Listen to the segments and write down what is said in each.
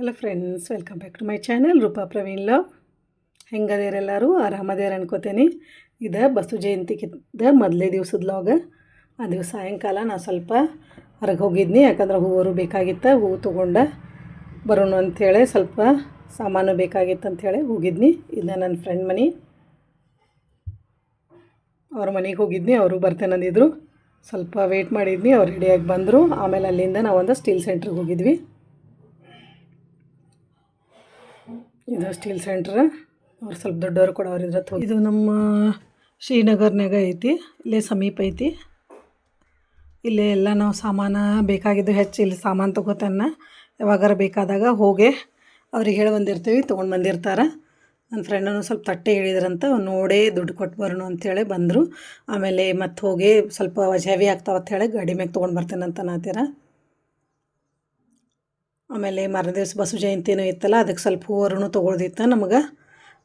Hello friends welcome back to my channel Roopa Praveen love ಹೆಂಗದೇರೆಲ್ಲರೂ? ಆರಾಮದೇರ ಅನ್ಕೋತೇನೆ. ಇದು ಬಸು ಜಯಂತಿಗಿದ್ದ ಮೊದಲೇ ದಿವಸದ ಆ ದಿವಸ ಸಾಯಂಕಾಲ ನಾನು ಸ್ವಲ್ಪ ಹೊರಗೆ ಹೋಗಿದ್ನಿ, ಯಾಕಂದ್ರೆ ಹೂವರು ಬೇಕಾಗಿತ್ತು, ಹೂವು ತೊಗೊಂಡು ಬರೋಣ ಅಂಥೇಳಿ ಸ್ವಲ್ಪ ಸಾಮಾನು ಬೇಕಾಗಿತ್ತು ಅಂಥೇಳಿ ಹೋಗಿದ್ನಿ. ಇದು ನನ್ನ ಫ್ರೆಂಡ್ ಮನೆ. ಅವ್ರ ಮನೆಗೆ ಹೋಗಿದ್ನಿ, ಅವರು ಬರ್ತೇನಂದಿದ್ರು ಸ್ವಲ್ಪ ವೆಯ್ಟ್ ಮಾಡಿದ್ನಿ, ಅವ್ರು ರೆಡಿಯಾಗಿ ಬಂದರು. ಆಮೇಲೆ ಅಲ್ಲಿಂದ ನಾವೊಂದು ಸ್ಟೀಲ್ ಸೆಂಟ್ರಿಗೆ ಹೋಗಿದ್ವಿ. ಇದು ಸ್ಟೀಲ್ ಸೆಂಟ್ರ್. ಅವ್ರು ಸ್ವಲ್ಪ ದೊಡ್ಡವರು ಕೂಡ ಅವ್ರ ಇದ್ರ ಇದು ನಮ್ಮ ಶ್ರೀನಗರ್ನಾಗ ಐತಿ. ಇಲ್ಲೇ ಸಮೀಪ ಐತಿ. ಇಲ್ಲೇ ಎಲ್ಲ ನಾವು ಸಾಮಾನು ಬೇಕಾಗಿದ್ದು ಹೆಚ್ಚು ಇಲ್ಲಿ ಸಾಮಾನು ತೊಗೋತಾನ. ಯಾವಾಗಾರ ಬೇಕಾದಾಗ ಹೋಗಿ ಅವ್ರಿಗೆ ಹೇಳಿ ಬಂದಿರ್ತೀವಿ, ತೊಗೊಂಡು ಬಂದಿರ್ತಾರೆ. ನನ್ನ ಫ್ರೆಂಡನು ಸ್ವಲ್ಪ ತಟ್ಟೆ ಹೇಳಿದ್ರಂತ ನೋಡೇ ದುಡ್ಡು ಕೊಟ್ಟು ಬರೋಣ ಅಂಥೇಳಿ ಬಂದರು. ಆಮೇಲೆ ಮತ್ತೆ ಹೋಗಿ ಸ್ವಲ್ಪ ಹೆವಿ ಆಗ್ತಾವ ಹೇಳಿ ಗಾಡಿ ಮ್ಯಾಗೆ ತೊಗೊಂಡು ಬರ್ತೇನೆ ಅಂತ ನಾತೀರ ಆಮೇಲೆ ಮಾರನೇ ದಿವಸ ಬಸವ ಜಯಂತಿನೂ ಇತ್ತಲ್ಲ, ಅದಕ್ಕೆ ಸ್ವಲ್ಪ ಹೂವರೂ ತೊಗೊಳ್ದಿತ್ತು ನಮಗೆ.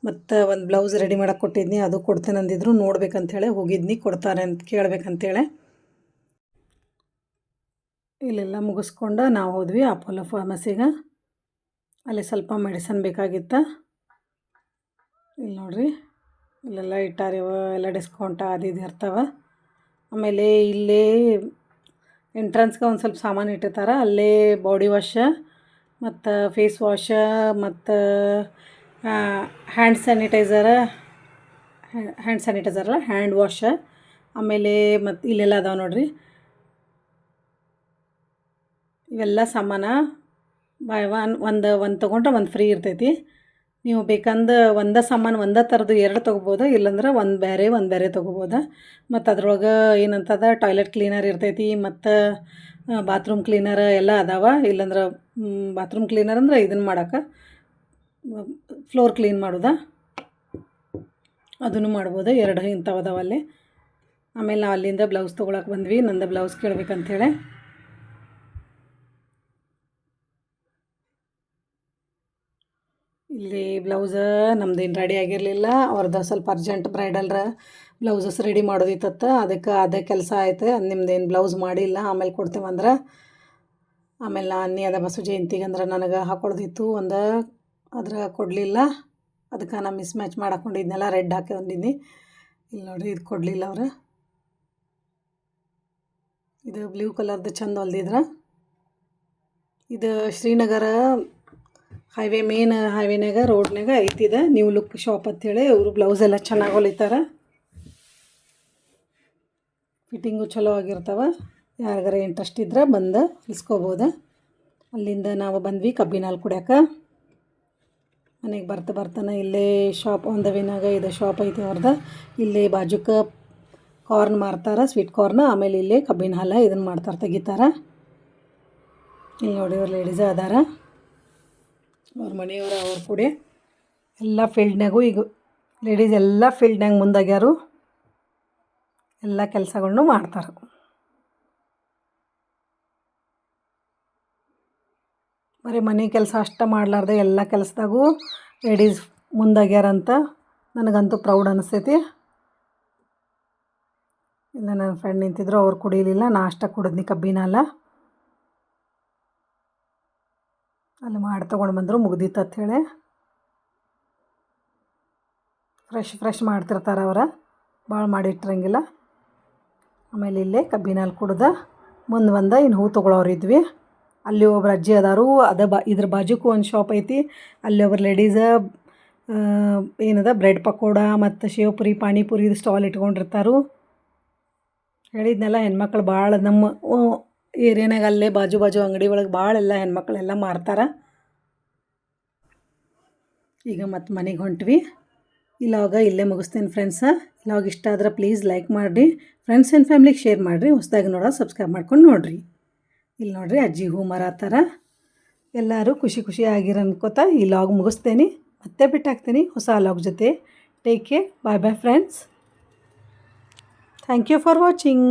ಮತ್ತು ಒಂದು ಬ್ಲೌಸ್ ರೆಡಿ ಮಾಡಕ್ಕೆ ಕೊಟ್ಟಿದ್ನಿ, ಅದು ಕೊಡ್ತೇನೆ ಅಂದಿದ್ರು ನೋಡ್ಬೇಕಂತೇಳಿ ಹೋಗಿದ್ನಿ, ಕೊಡ್ತಾರೆ ಅಂತ ಕೇಳಬೇಕಂತೇಳಿ. ಇಲ್ಲೆಲ್ಲ ಮುಗಿಸ್ಕೊಂಡು ನಾವು ಹೋದ್ವಿ ಅಪೋಲೋ ಫಾರ್ಮಸಿಗೆ ಅಲ್ಲಿ ಸ್ವಲ್ಪ ಮೆಡಿಸನ್ ಬೇಕಾಗಿತ್ತು. ಇಲ್ಲಿ ನೋಡಿರಿ, ಇಲ್ಲೆಲ್ಲ ಇಟ್ಟಾರಿವ ಎಲ್ಲ ಡಿಸ್ಕೌಂಟ್ ಅದು ಇದು ಇರ್ತಾವೆ. ಆಮೇಲೆ ಇಲ್ಲೇ ಎಂಟ್ರೆನ್ಸ್ಗೆ ಒಂದು ಸ್ವಲ್ಪ ಸಾಮಾನು ಇಟ್ಟಿರ್ತಾರೆ, ಅಲ್ಲೇ ಬಾಡಿ ವಾಶ ಮತ್ತು ಫೇಸ್ ವಾಶ ಮತ್ತು hand sanitiser hand sanitiser hand wash ಆಮೇಲೆ ಮತ್ತು ಇಲ್ಲೆಲ್ಲ ಅದಾವೆ ನೋಡ್ರಿ. ಇವೆಲ್ಲ ಸಾಮಾನ ಬಾಯ್ ಒನ್ ಒಂದು ಒಂದು ತೊಗೊಂಡ್ರೆ ಒಂದು ಫ್ರೀ ಇರ್ತೈತಿ. ನೀವು ಬೇಕಂದ್ರೆ ಒಂದೇ ಸಾಮಾನು ಒಂದೇ ಥರದ್ದು ಎರಡು ತೊಗೋಬೋದು, ಇಲ್ಲಾಂದ್ರೆ ಒಂದು ಬೇರೆ ಒಂದು ಬೇರೆ ತೊಗೋಬೋದು. ಮತ್ತು ಅದ್ರೊಳಗೆ ಏನಂತದ ಟಾಯ್ಲೆಟ್ ಕ್ಲೀನರ್ ಇರ್ತೈತಿ, ಮತ್ತು ಬಾತ್ರೂಮ್ ಕ್ಲೀನರ್ ಎಲ್ಲ ಅದಾವ. ಇಲ್ಲಂದ್ರೆ ಬಾತ್ರೂಮ್ ಕ್ಲೀನರ್ ಅಂದ್ರೆ ಇದನ್ನು ಮಾಡೋಕೆ ಫ್ಲೋರ್ ಕ್ಲೀನ್ ಮಾಡೋದ. ಅದನ್ನು ಮಾಡ್ಬೋದು. ಎರಡು ಇಂಥವು ಅದಾವ ಅಲ್ಲಿ. ಆಮೇಲೆ ನಾವು ಅಲ್ಲಿಂದ ಬ್ಲೌಸ್ ತೊಗೊಳಕ್ಕೆ ಬಂದ್ವಿ. ನಂದು ಬ್ಲೌಸ್ ಕೇಳ್ಬೇಕಂತೇಳಿ ಇಲ್ಲಿ ಬ್ಲೌಸ ನಮ್ದೇನು ರೆಡಿ ಆಗಿರಲಿಲ್ಲ. ಅವ್ರದ್ದು ಸ್ವಲ್ಪ ಅರ್ಜೆಂಟ್ ಬ್ರೈಡಲ್ರ ಬ್ಲೌಸಸ್ ರೆಡಿ ಮಾಡೋದಿತ್ತತ್ತ. ಅದಕ್ಕೆ ಅದೇ ಕೆಲಸ ಆಯ್ತು. ನಿಮ್ದೇನು ಬ್ಲೌಸ್ ಮಾಡಿಲ್ಲ, ಆಮೇಲೆ ಕೊಡ್ತೇವಂದ್ರೆ ಆಮೇಲೆ ಅನ್ನಿ ಅದ ಬಸವ ಜಯಂತಿಗೆ ಅಂದ್ರೆ ನನಗೆ ಹಾಕೊಳ್ದಿತ್ತು. ಒಂದು ಅದ್ರ ಕೊಡಲಿಲ್ಲ. ಅದಕ್ಕೆ ನಾನು ಮಿಸ್ ಮ್ಯಾಚ್ ಮಾಡಾಕೊಂಡಿದ್ನೆಲ್ಲ ರೆಡ್ ಹಾಕಿ ಬಂದಿದ್ದೀನಿ ಇಲ್ಲಿ ನೋಡಿರಿ ಇದು ಕೊಡಲಿಲ್ಲ ಅವ್ರು. ಇದು ಬ್ಲೂ ಕಲರ್ದು ಚಂದ ಹೊಲ್ದಿದ್ರ. ಇದು ಶ್ರೀನಗರ ಹೈವೇ ಮೇನ್ ಹೈವೇನಾಗ ರೋಡ್ನಾಗ ಐತಿದ. ನ್ಯೂ ಲುಕ್ ಶಾಪ್ ಅಂತೇಳಿ ಅವರು ಬ್ಲೌಸ್ ಎಲ್ಲ ಚೆನ್ನಾಗಿ ಹೊಲಿತಾರೆ. ಫಿಟ್ಟಿಂಗು ಚಲೋ ಆಗಿರ್ತಾವೆ. ಯಾರಿಗಾರ ಇಂಟ್ರೆಸ್ಟ್ ಇದ್ರೆ ಬಂದು ಇಸ್ಕೋಬೋದು. ಅಲ್ಲಿಂದ ನಾವು ಬಂದ್ವಿ ಕಬ್ಬಿನ ಹಾಲು ಕುಡಿಯೋಕೆ. ಮನೆಗೆ ಬರ್ತಾ ಬರ್ತಾನೆ ಇಲ್ಲೇ ಶಾಪ್, ಒಂದು ವೇನಾಗ ಇದು ಶಾಪ್ ಐತಿ ಅವ್ರದ್ದು ಇಲ್ಲೇ ಬಾಜುಕ ಕಾರ್ನ್ ಮಾರ್ತಾರೆ, ಸ್ವೀಟ್ ಕಾರ್ನ್, ಆಮೇಲೆ ಇಲ್ಲಿ ಕಬ್ಬಿನ ಹಾಲು ಇದನ್ನು ಮಾಡ್ತಾರೆ ತೆಗಿತಾರೆ. ಇಲ್ಲಿ ನೋಡಿ ಇವ್ರು ಲೇಡೀಸ ಅದಾರ. ಅವ್ರ ಮನೆಯವರು, ಅವ್ರ ಕೂಡೆ ಎಲ್ಲ ಫೀಲ್ಡ್ನಾಗೂ ಈಗ ಲೇಡೀಸ್ ಎಲ್ಲ ಫೀಲ್ಡ್ನಾಗ ಮುಂದಾಗ್ಯಾರು. ಎಲ್ಲ ಕೆಲಸಗಳನ್ನು ಮಾಡ್ತಾರೆ. ಬರೀ ಮನೆ ಕೆಲಸ ಅಷ್ಟೇ ಮಾಡಲಾರ್ದೆ ಎಲ್ಲ ಕೆಲಸದಾಗೂ ಲೇಡೀಸ್ ಮುಂದಾಗ್ಯಾರಂತ ನನಗಂತೂ ಪ್ರೌಡ್ ಅನಿಸ್ತೈತಿ ಇಲ್ಲ, ನನ್ನ ಫ್ರೆಂಡ್ ನಿಂತಿದ್ರು, ಅವ್ರು ಕುಡಿಲಿಲ್ಲ ನಾ ಅಷ್ಟ ಕುಡಿದ್ನಿ ಕಬ್ಬಿನ ಅಲ್ಲಿ ಮಾಡಿ ತೊಗೊಂಡು ಬಂದರು ಮುಗ್ದಿತ್ತು ಅಂಥೇಳಿ ಫ್ರೆಶ್ ಫ್ರೆಶ್ ಮಾಡ್ತಿರ್ತಾರೆ ಅವರ. ಭಾಳ ಮಾಡಿಟ್ಟಿರಂಗಿಲ್ಲ ಆಮೇಲೆ ಇಲ್ಲೇ ಕಬ್ಬಿನಲ್ಲಿ ಕುಡ್ದ. ಮುಂದೆ ಬಂದ ಇನ್ನು ಹೂ ತೊಗೊಳೋರು ಇದ್ವಿ. ಅಲ್ಲಿ ಒಬ್ರು ಅಜ್ಜಿ ಅದಾರು. ಅದ ಬಾ, ಇದ್ರ ಬಾಜುಕು ಒಂದು ಶಾಪ್ ಐತಿ. ಅಲ್ಲಿ ಒಬ್ರು ಲೇಡೀಸ ಏನದ ಬ್ರೆಡ್ ಪಕೋಡ ಮತ್ತು ಶೇವ್ಪುರಿ ಪಾನಿಪುರಿದು ಸ್ಟಾಲ್ ಇಟ್ಕೊಂಡಿರ್ತಾರು. ಹೇಳಿದ್ನೆಲ್ಲ ಹೆಣ್ಮಕ್ಳು ಭಾಳ ನಮ್ಮ ಏರಿಯಾನಾಗ ಅಲ್ಲೇ ಬಾಜು ಬಾಜು ಅಂಗಡಿ ಒಳಗೆ ಭಾಳ ಎಲ್ಲ ಹೆಣ್ಮಕ್ಳೆಲ್ಲ ಮಾರ್ತಾರ. ಈಗ ಮತ್ತೆ ಮನೆಗೆ ಹೊಂಟ್ವಿ. ಇಲ್ಲವಾಗ ಇಲ್ಲೇ ಮುಗಿಸ್ತೇನೆ ಫ್ರೆಂಡ್ಸ ಇಲ್ಲವಾಗ ಇಷ್ಟ ಆದ್ರೆ ಪ್ಲೀಸ್ ಲೈಕ್ ಮಾಡಿರಿ. ಫ್ರೆಂಡ್ಸ್ ಆ್ಯಂಡ್ ಫ್ಯಾಮ್ಲಿಗೆ ಶೇರ್ ಮಾಡಿರಿ. ಹೊಸದಾಗಿ ನೋಡೋ ಸಬ್ಸ್ಕ್ರೈಬ್ ಮಾಡ್ಕೊಂಡು ನೋಡಿರಿ. ಇಲ್ಲಿ ನೋಡಿರಿ ಅಜ್ಜಿ ಹೂ ಮರತ್ತಾರ ಎಲ್ಲರೂ ಖುಷಿ ಖುಷಿ ಆಗಿರ ಈ ಲಾಗ್ ಮುಗಿಸ್ತೇನೆ. ಮತ್ತೆ ಬಿಟ್ಟಾಕ್ತೀನಿ ಹೊಸ ಲಾಗ್ ಜೊತೆ. Take care bye bye friends thank you for watching